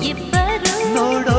இப்ப ನೋಡೋ